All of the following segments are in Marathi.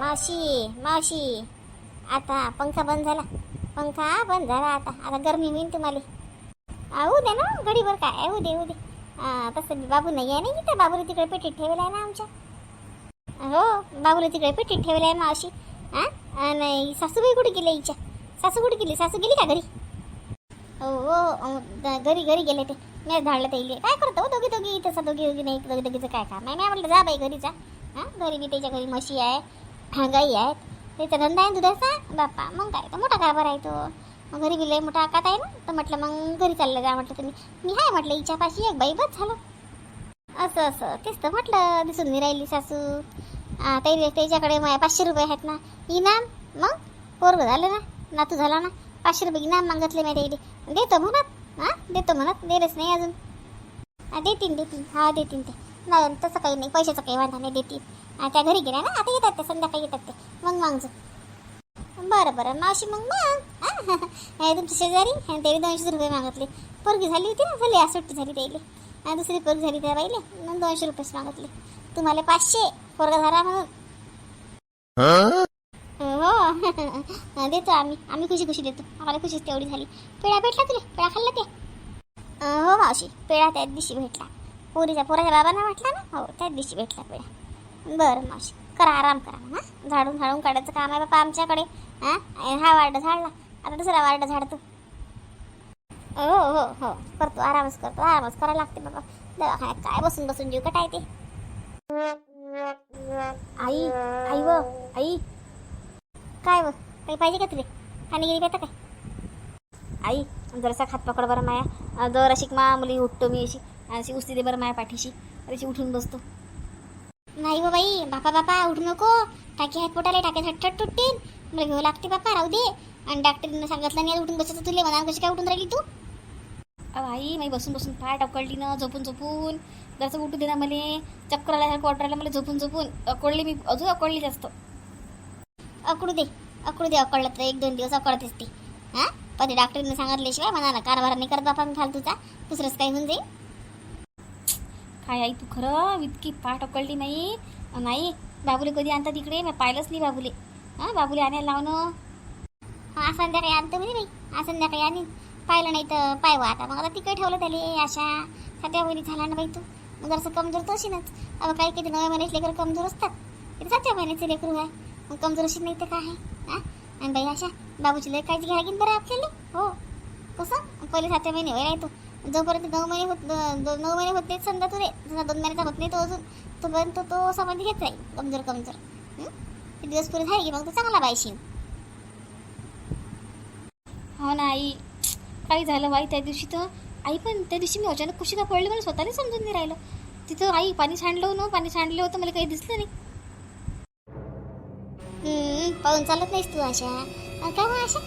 मावशी मावशी. आता पंखा बंद झाला. पंखा बंद झाला आता. आता गरमी मिळेल तुम्हाला. आऊ द्या ना घडीभर काय? येऊ दे येऊ दे. तसं बी बाबू नाही आहे ना इथं. बाबूला तिकडे पेटीत ठेवलं आहे ना आमच्या. हो बाबूला तिकडे पेटीत ठेवलं आहे मावशी. हा नाही सासूबाई कुठे गेले हिच्या? सासू कुठे गेली? सासू गेली का घरी? हो हो घरी घरी गेले ते. मी धाडलं ते इले. काय करतो हो दोघी दोघी? तसं दोघी दोघी नाही दोघी दोघीचं काय काम आहे? मी म्हटलं जा बाई घरी जा. हां घरी बी त्याच्या घरी म्हशी आहे. गाई आहेत त्याचा धंदा आहे दुधाचा बाप्पा मग काय तर मोठा कारभार आहे तो मग घरी बी मोठा आकात आहे ना तर म्हटलं मग घरी चाललं जा म्हटलं तुम्ही मी हाय म्हटलं हिच्यापाशी एक बाई बस झालं असं असं तेच तर म्हटलं दिसून नाही राहिली सासू ताई त्याच्याकडे माझ्या पाचशे रुपये आहेत ना इनाम मग पोरग झालं ना नातू झाला ना पाचशे रुपये इनाम मागितले मी त्याला देतो म्हणत हां देतो म्हणत देलच नाही अजून देतीन देतीन हा देतीन ते नाही तसं काही नाही पैशाचं काही वांधा नाही देतील आ, त्या घरी गेल्या ना? आता येतात ते संध्याकाळी येतात ते. मग मागजो. बरं बरं. मावशी मग मग तुमच्या शेजारी आणि त्याने दोनशे रुपये मागितले. पोरगी झाली होती ना? झाली सुट्टी झाली त्याला आणि दुसरी पोरगी झाली त्या बाईले. मग दोनशे रुपयेच मागितले. तुम्हाला पाचशे. पोरगा झाला म्हणून. हो? देतो आम्ही. आम्ही खुशी खुशी देतो. आम्हाला खुशीच तेवढी झाली. पेढा भेटला तुला? पेढा खाल्ला ते? हो मावशी. पेढा त्याच दिवशी भेटला. पोरीच्या पोराच्या बाबांना वाटला ना? हो त्याच दिवशी भेटला पेढा. बरं मावशी करा आराम करा. हां? झाडून झाडून काढायचं काम आहे बाबा आमच्याकडे. हां? हा वार्ड झाडला. आता दुसरा वार्ड झाडतो हो हो हो. करतो आरामच करतो. आरामच करायला लागते बाबा. दवाखान्यात काय बसून बसून जीव कटायते आई आई व आई. काय व काही पाहिजे का तुले? पाणी गिरी पेता काय? आई जरासा खात पकड बरं माया. दर अशी मा मुली उठतो मी अशी. अशी उस्ती दे बरं माया पाठीशी. अशी उठून बसतो. नाही गो बाई बापा बापा उठू नको. टाकी हात पोटाले टाके झटझट तुटतील. मला घेऊ लागते बापा राहू दे. आणि डॉक्टरनं सांगितलं नाही उठून बसायचं तुले मला कशी काय उठून राहिली तू? अहो आई मी बसून बसून पाय टपकडली ना झोपून झोपून. जसं उठू दे ना मला चक्कर आल्यासारखं ऑर्डर आला मला झोपून झोपून. अकडली मी अजून अकडली जास्त. अकडू दे? अकडू दे अकडलं तर एक दोन दिवस अकडतेच असते. हां? पण डॉक्टरने सांगितल्याशिवाय म्हणा ना कारभार नाही करत बापा मी फालतूचा. दुसरंच काही होऊन जाईल? काय आई तू खरं इतकी पाठ अकडली नाही? नाही. बाबुले कधी आणता तिकडे? मी पाहिलंच नाही बाबुले. हां बाबुले आणायला लावणं. हा संध्याकाळी आणतो म्हणे बाई. आज संध्याकाळी आणि पाहिलं नाही तर पाहिवं आता मग आता तिकडे ठेवलं त्याले. अशा सध्या महिने झाला ना बाई तू. मग जरासं कमजोर तर अशीनच. अगं काही काही नव्या महिन्याचे लेकरं कमजोर असतात. किती सातव्या महिन्याचे लेकरू आहे. मग कमजोर अशी नाही तर काय? आहे हां आणि बाई अशा बाबूची लय काळजी घ्या लागेल बरं आपल्याला. हो. कसं? पहिले सातव्या महिने वय आहे तो. जोपर्यंत नऊ महिने होत नऊ महिने होत नाहीत समजा तुले. समजा दोन महिन्याचा होत नाही तो अजून तोपर्यंत तो समाधी घेत जाईल कमजोर कमजोर? ते दिवस पुरे झाले की मग तो चांगला बायशीन हो ना आई. काही झालं बाई त्या दिवशी तर. आई पण त्या दिवशी मी अचानक कशी का पडली मला स्वतःला समजून नाही राहिलं. तिथं आई पाणी सांडलं ना पाणी सांडलं होतं मला काही दिसलं नाही. पाहून चालत नाहीस तू अशा. काय मग अशा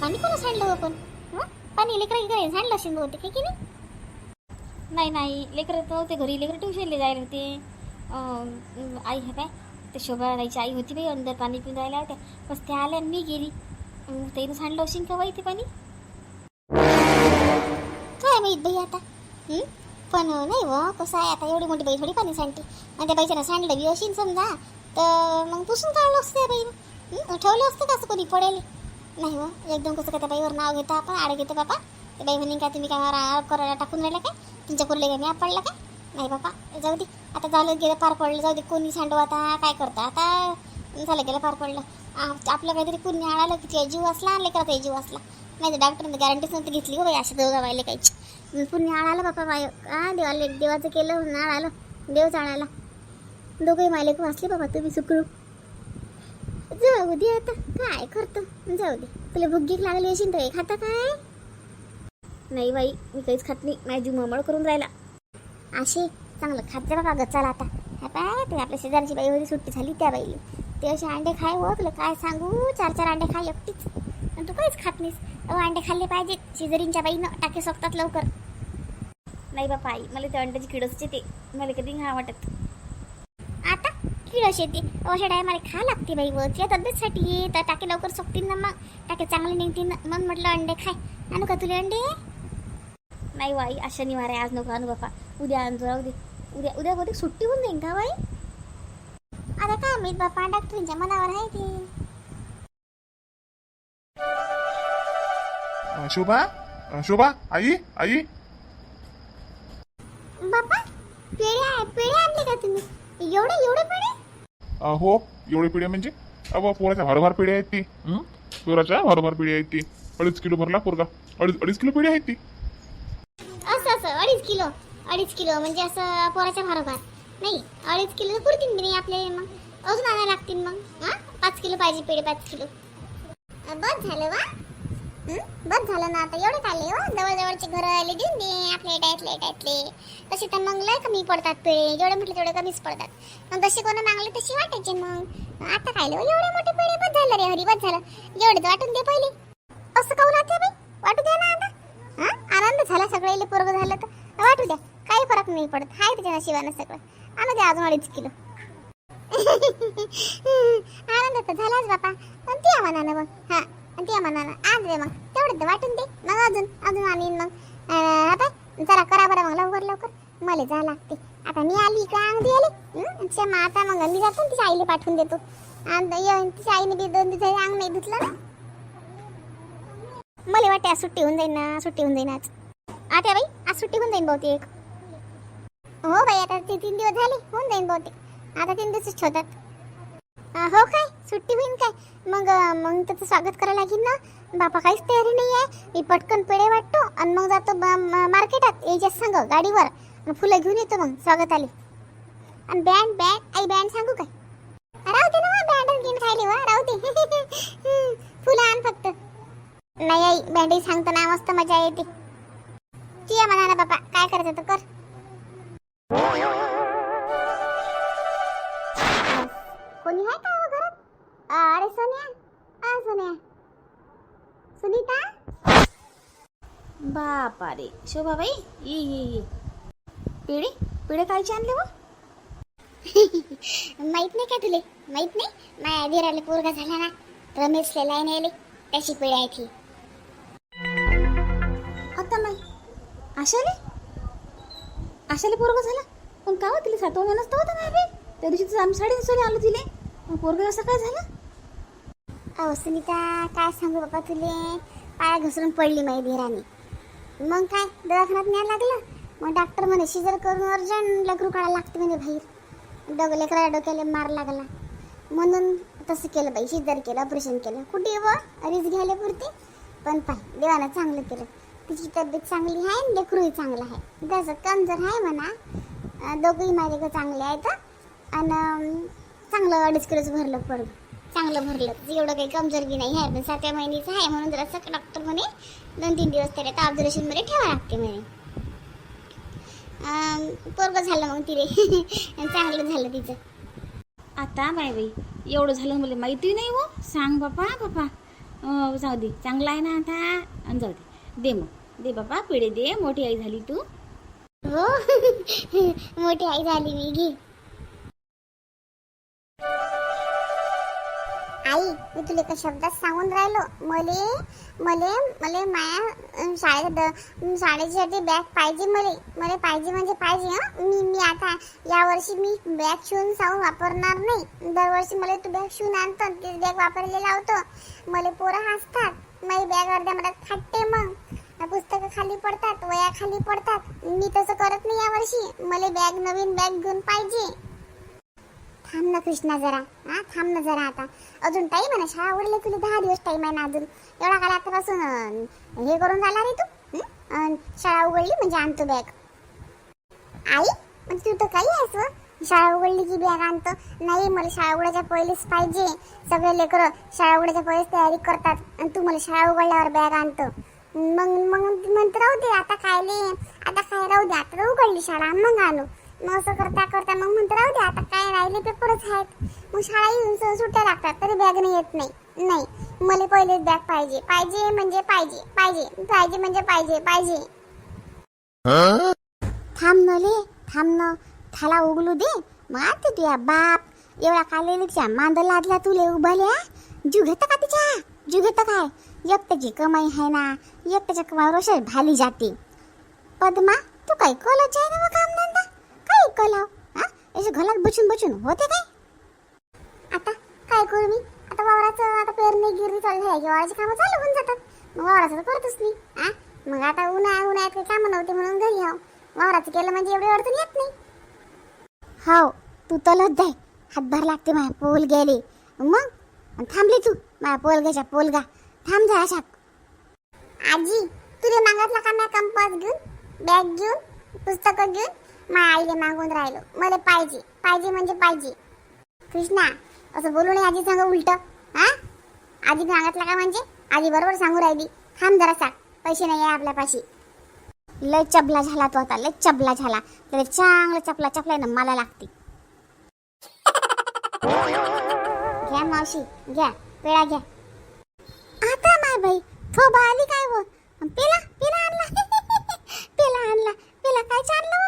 पाणी कोणा सांडलं हो पण लेकरं इकडे सांडलं असेल बहुतेक आहे की नाही? नाही नाही लेकरं तर ते घरी. लेकरं ट्युशनला जायला होते. आई हे काय ते शोभा नाहीची आई होती बाई अंदर पाणी पिऊन राहिल्या होत्या. बस त्या आल्या आणि मी गेली. अं, त्यानं सांडलं असेल का बाई ते पाणी? काय माहीत बाई आता? पण नाही व कसं आहे आता एवढी मोठी बाई थोडी पाणी सांडते. आणि त्या बाईच्यानं सांडलं बी असेल समजा तर मग पुसून काढलं असतं त्या बाईनं? ठेवलं असतं का असं कोणी पडेल नाही हो. एकदम कसं काय त्या बाईवर नाव घेता आपण आड घेतो बापा ते बाई म्हणे का तुम्ही काय मला करायला टाकून राहिलं काय? तुमच्या कुर्ले काय मी पडलं काय? नाही बापा जाऊ दे. आता झालं गेलं पार पडलं. जाऊ दे कोणी सांडव आता? काय करता? आता झालं गेलं पार पडलं. आ- आपलं काहीतरी पुण्य आळालं की ते जीव असला आणले का ते जीव असला. नाही तर डॉक्टरने गॅरंटीच नव्हती घेतली हो बाई अशा दोघा बायले काहीची पुण्य आळालं बापा बाय हा देवाला देवाचं केलं नाळ आलं देव दोघंही मायले वाचले बाबा. तुम्ही सुखरू जाऊ दे आता. काय करतो? जाऊ दे. तुला भुग्गीक लागली असेल तर हे खाता काय? नाही बाई मी काहीच खात नाही. माझी जीव मळमळ करून राहिला. असे चांगलं खात जा बघा चला आता. हा पाय ते आपल्या शेजारची बाई होती सुट्टी झाली त्या बाईली. ते असे अंडे खाय हो तुला काय सांगू? चार चार अंडे खाय एकटीच. पण तू काहीच खात नाहीस. अहो अंडे खाल्ले पाहिजे. शेजारींच्या बाईनं टाके सोकतात लवकर. नाही बापा आई मला ते अंड्याची किडच येते. मला कधी हा वाटत. किडस येते अशा टायमाला खा लागते बाई व. तुझ्या तब्येतसाठी तर टाके लवकर सोकतील ना मग. टाके चांगले निघतील ना. मग म्हटलं अंडे खाय. आणू का तुला अंडे? नाही बाई आज शनिवार आहे आज नको आणू बापा उद्या आणतो राहू दे. उद्या उद्या बहुतेक सुट्टी होऊन जाईन का बाई? आता काय माहीत बापा डॉक्टरांच्या मनावर आहे ते शोभा? शोभा? आई? आई? बापा पेढे आहे. पेढे आणले का तुम्ही? एवढे एवढे पेढे? हो एवढे पिढ्या म्हणजे? अबा पोराच्या भरभर पिढ्या आहेत ती. हं? पोराच्या भरभर पिढ्या आहेत ती. अडीच किलो भरला पोरगा. अडीच अडीच किलो पिढी आहेत ती. असं असं अडीच किलो. अडीच किलो म्हणजे असं पोराच्या बरोबर नाही अडीच किलो पुरतील बी नाही आपल्याला मग? अजून आणायला लागतील मग? हा? पाच किलो पाहिजे पेढे पाच किलो. बस झालं वा? बस झालं ना आता. एवढे चालले हो. जवळजवळचे घर आले देऊन दे. आपल्या एटायतले एटायतले तसे तर मग लय कमी पडतात पेढे जेवढे म्हटले तेवढे कमीच पडतात. मग जसे कोणा मागले तशी वाटायचे मग. आता काय हो, एवढे मोठे पेढे बस झालं रे हरी बस झालं. जेवढे वाटून दे पहिले. असं काऊन आता बाई? वाटू द्या ना आता. हा? आनंद झाला सगळे पोरग झालं तर. वाटू द्या. काही फरक नाही पडत. हाय तुझ्या नशिबानं सगळं. आणू द्या अजून अडीच किलो. आनंद तर झालाच बापा. पण त्या आव्हानानं मग हा. ते म्हणाला आज रे मग तेवढं वाटून दे. मग अजून अजून आणीन मग. आता जरा करा बरं मग लवकर लवकर. मला जा लागते. आता मी आली इकडे अंगदी आली? क्षमा आता मग मी जातो ना तिच्या आईला पाठवून देतो. आणि तिच्या आईने बी दोन दिवस अंग नाही धुतलं ना. मला वाटते आज सुट्टी होऊन जाईन ना सुट्टी होऊन जाईन आज. आता बाई आज सुट्टी होऊन जाईन बहुतेक. हो बाई आता ते तीन दिवस झाले होऊन जाईन बहुतेक. आता तीन दिवसच ठेवतात हो काय? सुट्टी होईन काय? मग मग त्याचं स्वागत करायला लागेल ना? बापा काहीच तयारी नाही आहे मी पटकन पेढे वाटतो आणि मग जातो मार्केटात. यायच्या सांग गाडीवर. आणि फुलं घेऊन येतो मग स्वागत आले. आणि बँड बँड. आई बँड सांगू काय? राहू दे ना बँड घेऊन खायली वा. राहू दे. फुलं आण फक्त. नाही आई बँडी सांगतो ना मस्त मजा येते. तुया म्हणा ना काय करायचं तर कर. बापा रे शोभाबाई ये ये ये. पेढे पेढे कायचे आणले व? माहीत नाही का तुले? माहीत नाही? माझ्या धीराला पोरगा झाला ना रमेशला लाईन यायले त्याची पिढी आहे ती. आता नाही आशाले? आशाले पोरग झाला? पण का हो तिला साठवलं नसतं होतं ना बे त्या दिवशी आम्ही साडे दिवसाला आलो तिले. मग पोरग असं काय झालं? अहो सुनीता काय सांगू बाबा तुले? पाया घसरून पडली माझी धीराने मग काय दवाखान्यात न्यायला लागलं? मग डॉक्टर म्हणे शिजर करून अर्जंट लकरू काढायला लागते म्हणे बाहेर. डोक लेकरा डोक्याला मार लागला. म्हणून तसं केलं बाई शिजर केलं ऑपरेशन केलं. कुठे व? रिस्क घ्यायला पुरते. पण पाय देवानं चांगलं केलं. तिची तब्येत चांगली आहे आणि लेकरूही चांगलं आहे. तसं कमजोर आहे म्हणा दोघंही माझे चांगले आहेत आणि चांगलं अडीच किलोचं भरलं पडलं चांगलं भरलं. एवढं काही कमजोर नाही आहे पण सातव्या महिन्याचं आहे म्हणून जरा डॉक्टर म्हणे दोन तीन दिवस त्याला ऑब्झर्वेशनमध्ये ठेवा लागते म्हणे. पोरगं झालं मग तिने चांगलं झालं तिचं. आता बाय बाई एवढं झालं मला माहिती नाही हो. सांग बापा बापा. जाऊ दे चांगला आहे ना आता. आणि जाऊ दे. दे मग. दे बापा पेढे दे. मोठी आई झाली तू. हो. मोठी आई झाली मी घे. आई मी तुला एका शब्दात सांगून राहिलो. मले मले मले माया शाळेत शाळेसाठी बॅग पाहिजे मले. मले पाहिजे म्हणजे पाहिजे हं? मी मी आता यावर्षी मी बॅग शिवून सावून वापरणार नाही. दरवर्षी मला तू बॅग शिवून आणतो ते बॅग वापरलेला लावतो. मला पोरं हसतात. माझी बॅग अर्ध्या मधात फाटते मग. पुस्तकं खाली पडतात वया खाली पडतात. मी तसं करत नाही यावर्षी मला बॅग नवीन बॅग घेऊन पाहिजे. थांब ना कृष्णा जरा. हा थांब ना जरा आता. अजून टाईम आहे ना? शाळा उडले तुला दहा दिवस टाईम आहे ना अजून. एवढा काल आतापासून हे करून झाला रे तू? शाळा उघडली म्हणजे आणतो बॅग आई पण तू तर काही आहेस व? शाळा उघडली की बॅग आणतो नाही मला शाळा उघडायच्या पहिलेच पाहिजे. सगळे लेकरं शाळा उघडायच्या पहिलेच तयारी करतात. आणि तू मला शाळा उघडल्यावर बॅग आणतो मग मग म्हणत राहू दे आता खायले. आता काय राहू दे. आता उघडली शाळा. मग आणू. मग असं करता करता मग म्हणतो राहू दे आता काय राहिले पेपरच आहेत. मग शाळा येऊन सुट्ट्या लागतात तरी बॅग नाही येत नाही. नाही मला पहिलेच बॅग पाहिजे. पाहिजे म्हणजे पाहिजे. पाहिजे. पाहिजे म्हणजे पाहिजे. पाहिजे. थांब न ले थांब न. थाला उगलू दे. मग आता तुया बाप. एवढा कालेलीच्या मांद लादला तुले उभाल्या. जीव घेतं का तिच्या? जीव घेतं काय? एकट्याची कमाई आहे ना. एकट्याच्या कमाई रोषात भाली जाते. पद्मा तू काय कॉलेज आहे ना मग काम धंदा कलाव हा? याच्या घरात बसून बसून होते काय? करू मी? आता वावराचं आता पेरणी गिरणी चालू आहे की वावराची कामं चालू होऊन जातात. मग वावराचं तर करतच नाही आ मग आता उन्हाळ्या उन्हाळ्यात काही कामं नव्हते म्हणून घरी यावं. वावराचं केलं म्हणजे एवढी अडचण येत नाही. हाव तू तलच जाय हातभार लागते माझ्या पोल गेले मग थांबली तू माझ्या पोल पोलगा. थांब जा अशा आजी तुझ्या मागातला का नाही कंपास घेऊन बॅग घेऊन पुस्तकं घेऊन मा आईला मागून राहिलो. मला पाहिजे. पाहिजे म्हणजे पाहिजे. कृष्णा असं बोलू नये आजी सांग उलट. हा? आजी सांगितलं का म्हणजे? आजी बरोबर सांगू राहिली. थांब जरा सांग पैसे नाही आहे आपल्यापाशी. लय चबला झाला तो आता. लय चबला झाला. तर चांगला चपला ना मला लागते. घ्या मावशी घ्या. पेळा घ्या. आता माय बाई थो आली काय व? पेला पेला आणला. पेला आणला. पेला काय आणलं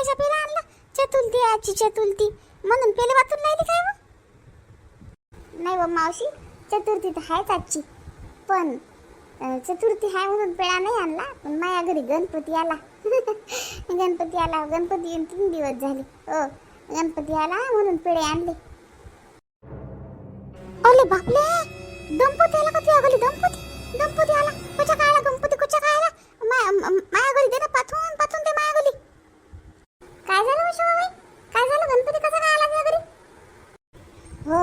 बाबा पेला आणला. चतुलती आजची चतुलती म्हणून पेले वाचून राहिली काय व नाही व मावशी चतुर्थी तर आहेच आजची. पण चतुर्थी आहे म्हणून पेळा नाही आणला. पण माझ्या घरी गणपती आला. गणपती आला. गणपती येऊन तीन दिवस झाले. हो गणपती आला म्हणून पेढे आणले. अरे बापले दंपती आला का तुझ्या घरी? दंपती? दंपती आला. कशा काय आला गणपती कशा काय आला मा- म- माझ्या घरी दे ना पाठवून पाठवून दे माझ्या घरी काय झालं वैष्णवी काय झालं गणपती कसा काय आला तुझ्या घरी हो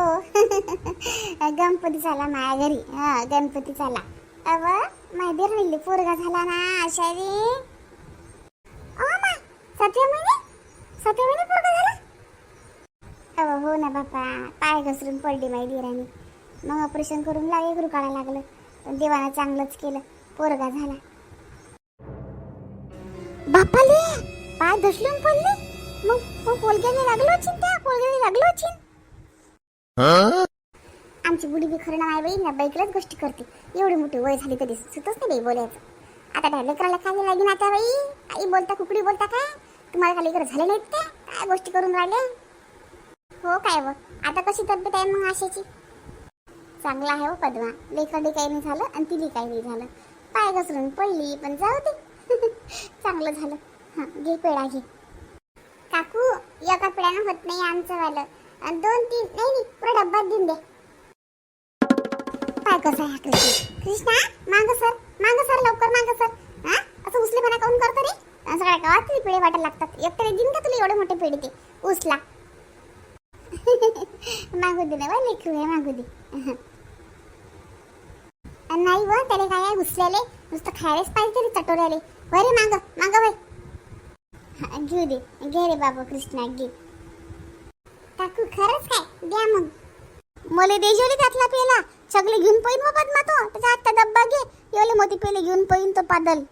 गणपती झाला माझ्या घरी. हा गणपती झाला. अव माझ्या राहिली पोरगा झाला ना आशावी सातव्या महिने सातव्या महिने पोरगा झाला? अव हो ना बापा पाय घसरून पडली माझी बिराणी. मग ऑपरेशन करून लागे गुरु काढायला लागलं. पण देवानं चांगलंच केलं. पोरगा झाला. बापाले पाय घसरून पडले. मग मग पोलग्याने लागलो चिन त्या? पोलग्याने लागलो चिन आमची बुडी बी खरं बाई ना बाईकलाच गोष्टी करते. एवढी मोठी वय झाली कधी सुचत नाही बाई बोलायचं. आता डायरेक्ट करायला काय लागेल आता बाई? आई बोलता कुकडी बोलता काय? तुम्हाला खाली लेकर झाले नाहीत का काय गोष्टी करून राहिले? हो काय व? आता कशी तब्येत आहे मग आशाची? चांगला आहे हो पद्मा. लेखडी काही नाही झालं आणि तिली काही नाही झालं. पाय घसरून पडली पण जाऊ दे. चांगलं झालं. हां घे पेढा घे. काकू एका पेढ्यानं होत नाही आमचं वालं. आणि दोन तीन नाही नाही पुरा डब्बा देऊन दे. काय कसं आहे कृष्ण? कृष्णा मांग सर मांग सर लवकर मांग सर. हा? असं उचलेपणा काऊन करतो रे? सगळ्या गावात तरी पिढे वाटायला लागतात. एकट्याने दिन का तुला एवढे मोठे पिढे ते. उचला. मागू दे ना बा लेकरू आहे मागू दे. नाही व त्याने काय आहे घुसलेले नुसतं खायलाच पाहिजे तरी चटोऱ्याले. वरे मांग मांग वय घेऊ दे. घे रे बाबा कृष्णा घे. काकू खरंच काय? द्या मग. मले देजोली घातला पेला. सगळे घेऊन पळीन मग पद्मा तो. त्याचा आजचा डब्बा घे. एवढे मोठी पेले घेऊन पळीन तो पादल.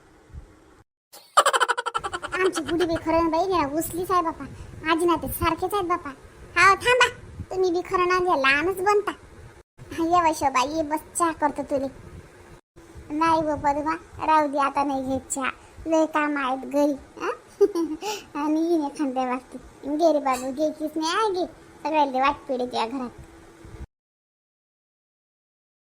आमची गुडी बी खरं बाई ना उसलीच आहे बापा. आजी ना ते सारखेच आहेत बापा. हा थांबा. तुम्ही बी खरं ना घ्या लहानच बनता. ये वैशोबा ये बस चहा करतो तुले. नाही व पद्मा राहू दे आता नाही घेत चहा. लय काम आहेत घरी आणि हिने खांद्या वाजते गेरी रे घे किस नाही आहे घे. सगळ्याला वाट पिढे त्या घरात.